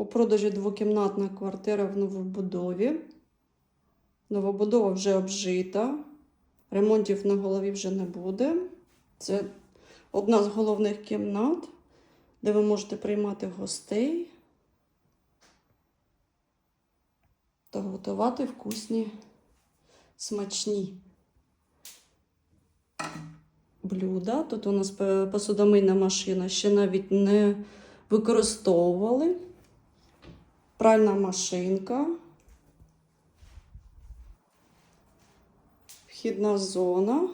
У продажі двокімнатна квартира в новобудові. Новобудова вже обжита. Ремонтів на голові вже не буде. Це одна з головних кімнат, де ви можете приймати гостей та готувати вкусні, смачні блюда. Тут у нас посудомийна машина ще навіть не використовували. Пральна машинка. Вхідна зона.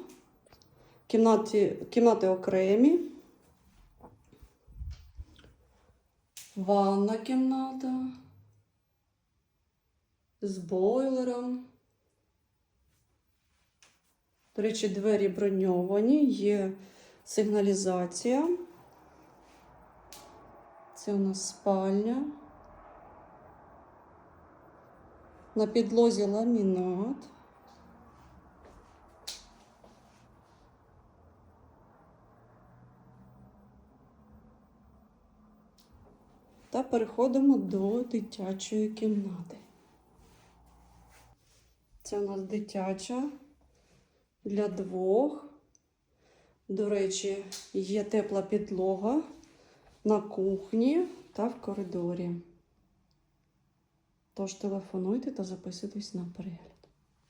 Кімнати, кімнати окремі. Ванна кімната. З бойлером. До речі, двері броньовані, є сигналізація. Це у нас спальня. На підлозі ламінат. Та переходимо до дитячої кімнати. Це у нас дитяча для двох. До речі, є тепла підлога на кухні та в коридорі. Тож телефонуйте та записуйтесь на перегляд.